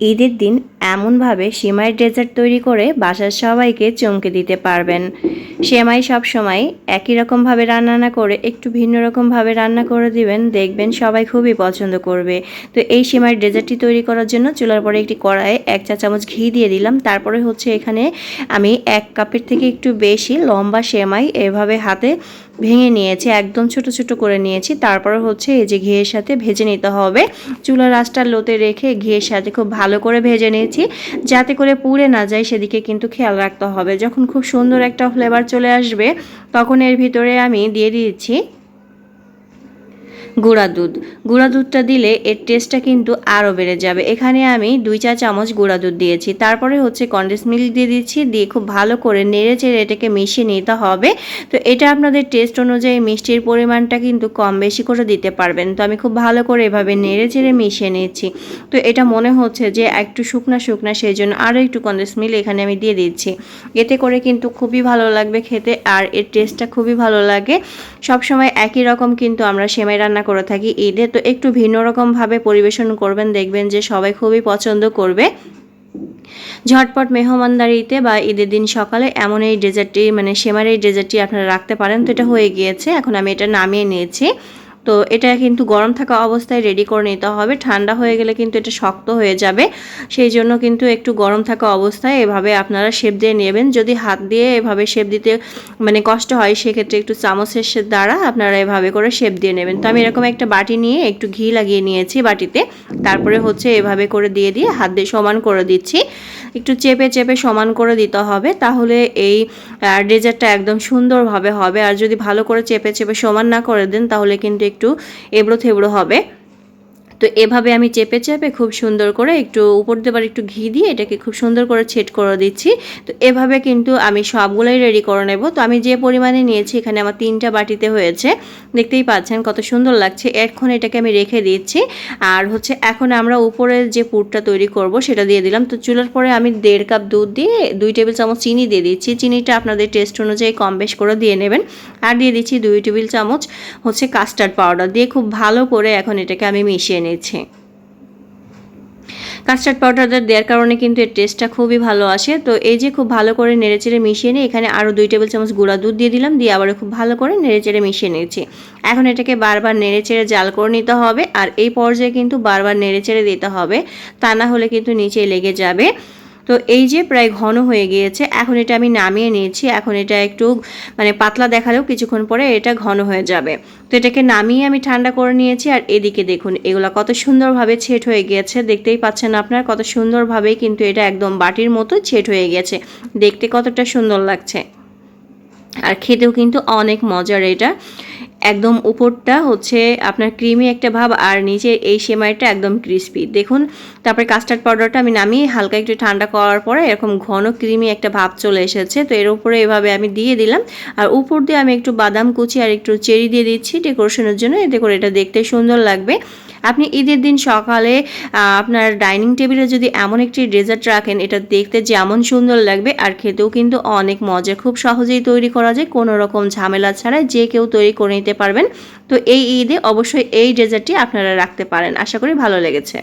ঈদের দিন এমনভাবে সেমাই ডেজার্ট তৈরি করে বাসার সবাইকে চমকে দিতে পারবেন। সেমাই সব সময় একই রকমভাবে রান্না না করে একটু ভিন্ন রকমভাবে রান্না করে দিবেন, দেখবেন সবাই খুবই পছন্দ করবে। তো এই সেমাই ডেজার্টটি তৈরি করার জন্য চুলার পরে একটি কড়াইয়ে এক চা চামচ ঘি দিয়ে দিলাম। তারপরে হচ্ছে এখানে আমি এক কাপের থেকে একটু বেশি লম্বা সেমাই এভাবে হাতে ভেঙে নিয়েছি, একদম ছোট ছোট করে নিয়েছি। তারপরে হচ্ছে এই যে ঘিয়ের সাথে ভেজে নিতে হবে। চুলার আঁচটা লোতে রেখে ঘিয়ের সাথে খুব ভালো করে ভেজে নিয়েছি যাতে করে পুড়ে না যায় সেদিকে কিন্তু খেয়াল রাখতে হবে। যখন খুব সুন্দর একটা ফ্লেভার চলে আসবে, তখন এর ভিতরে আমি দিয়ে দিচ্ছি গুঁড়া দুধ। গুঁড়া দুধটা দিলে এর টেস্টটা কিন্তু আরও বেড়ে যাবে। এখানে আমি দুই চা চামচ গুঁড়া দুধ দিয়েছি। তারপরে হচ্ছে কন্ডেন্স মিল্ক দিয়ে দিচ্ছি। দিয়ে খুব ভালো করে নেড়ে চেড়ে এটাকে মিশিয়ে নিতে হবে। তো এটা আপনাদের টেস্ট অনুযায়ী মিষ্টির পরিমাণটা কিন্তু কম বেশি করে দিতে পারবেন। তো আমি খুব ভালো করে এভাবে নেড়ে চেড়ে মিশিয়ে নিচ্ছি। তো এটা মনে হচ্ছে যে একটু শুকনা শুকনা, সেই জন্য আরও একটু কন্ডেন্স মিল্ক এখানে আমি দিয়ে দিচ্ছি। এতে করে কিন্তু খুবই ভালো লাগবে খেতে আর এর টেস্টটা খুবই ভালো লাগে। সবসময় একই রকম কিন্তু আমরা সেমাই রান্না করে থাকি। ঈদে তো একটু ভিন্ন রকমভাবে পরিবেশন করবেন, দেখবেন যে সবাই খুবই পছন্দ করবে। ঝটপট মেহমানদারিতে বা ঈদের দিন সকালে এমন এই ডেজার্টটি মানে সেমার এই ডেজার্টটি আপনারা রাখতে পারেন। তো এটা হয়ে গিয়েছে, এখন আমি এটা নামিয়ে নিয়েছি। তো এটা কিন্তু গরম থাকা অবস্থায় রেডি করে নিতে হবে। ঠান্ডা হয়ে গেলে কিন্তু এটা শক্ত হয়ে যাবে। সেই জন্য কিন্তু একটু গরম থাকা অবস্থায় এভাবে আপনারা শেপ দিয়ে নেবেন। যদি হাত দিয়ে এভাবে শেপ দিতে মানে কষ্ট হয়, সেক্ষেত্রে একটু চামচের দ্বারা আপনারা এভাবে করে শেপ দিয়ে নেবেন। তো আমি এরকম একটা বাটি নিয়ে একটু ঘি লাগিয়ে নিয়েছি বাটিতে। তারপরে হচ্ছে এভাবে করে দিয়ে দিয়ে হাত দিয়ে সমান করে দিচ্ছি। একটু চেপে চেপে সমান করে দিতে হবে। তাহলে এই ডেজার্টটা একদম সুন্দরভাবে হবে। আর যদি ভালো করে চেপে চেপে সমান না করে দেন, তাহলে কিন্তু একটু এবড়ো থেবড়ো হবে। তো এভাবে আমি চেপে চেপে খুব সুন্দর করে একটু উপর দেবার একটু ঘি দিয়ে এটাকে খুব সুন্দর করে ছেট করে দিচ্ছি। তো এভাবে কিন্তু আমি সবগুলোই রেডি করে নেব। তো আমি যে পরিমাণে নিয়েছি এখানে আমার তিনটা বাটিতে হয়েছে। দেখতেই পাচ্ছেন কত সুন্দর লাগছে। এখন এটাকে আমি রেখে দিচ্ছি। আর হচ্ছে এখন আমরা উপরে যে পুরটা তৈরি করব সেটা দিয়ে দিলাম। তো চুলার পরে আমি দেড় কাপ দুধ দিয়ে দুই টেবিল চামচ চিনি দিয়ে দিচ্ছি। চিনিটা আপনাদের টেস্ট অনুযায়ী কম বেশ করে দিয়ে নেবেন। আর দিয়ে দিচ্ছি দুই টেবিল চামচ হচ্ছে কাস্টার্ড পাউডার দিয়ে খুব ভালো করে এখন এটাকে আমি মিশিয়ে নিয়েছি কাস্টার্ড পাউডারটা দেওয়ার কারণে কিন্তু এর টেস্টটা খুবই ভালো আসে। তো এই যে খুব ভালো করে নেড়েচেড়ে মিশিয়ে নিয়ে এখানে আরও দুই টেবিল চামচ গুঁড়া দুধ দিয়ে দিলাম, দিয়ে আবারও খুব ভালো করে নেড়েচেড়ে মিশিয়ে নিয়েছি। এখন এটাকে বারবার নেড়েচেড়ে জাল করে নিতে হবে, আর এই পর্যায়ে কিন্তু বারবার নেড়েচেড়ে দিতে হবে। তা না হলে কিন্তু নিচে লেগে যাবে। তো এই যে প্রায় ঘন হয়ে গিয়েছে, এখন এটা আমি নামিয়ে নিয়েছি, এখন এটা একটু মানে পাতলা দেখালেও কিছুক্ষণ পরে এটা ঘন হয়ে যাবে। তো এটাকে নামিয়ে আমি ঠান্ডা করে নিয়েছি, আর এদিকে দেখুন, এগুলো কত সুন্দরভাবে ছেট হয়ে গিয়েছে, দেখতেই পাচ্ছেন আপনার, কত সুন্দরভাবেই কিন্তু এটা একদম বাটির মতো ছেট হয়ে গেছে দেখতে কতটা সুন্দর লাগছে। আর খেতেও কিন্তু অনেক মজার এটা। একদম উপরটা হচ্ছে আপনার ক্রিমি একটা ভাব আর নিচে এই সেমাইটা একদম ক্রিস্পি দেখুন, তারপরে কাস্টার্ড পাউডারটা আমি নামিয়ে হালকা একটু ঠান্ডা করার পরে এরকম ঘন ক্রিমি একটা ভাব চলে এসেছে। তো এর উপরে এভাবে আমি দিয়ে দিলাম। আর উপর দিয়ে আমি একটু বাদাম কুচি আর একটু চেরি দিয়ে দিচ্ছি ডেকোরেশনের জন্য। এতে করে এটা দেখতে সুন্দর লাগবে। আপনি ঈদের দিন সকালে আপনার ডাইনিং টেবিলে যদি এমন একটি ডেজার্ট রাখেন, এটা দেখতে যেমন সুন্দর লাগবে আর খেতেও কিন্তু অনেক মজা। খুব সহজেই তৈরি করা যায়, কোনো রকম ঝামেলা ছাড়াই যে কেউ তৈরি করে নিতে পারবেন। তো এই ঈদে অবশ্যই এই ডেজার্টটি আপনারা রাখতে পারেন। আশা করি ভালো লেগেছে।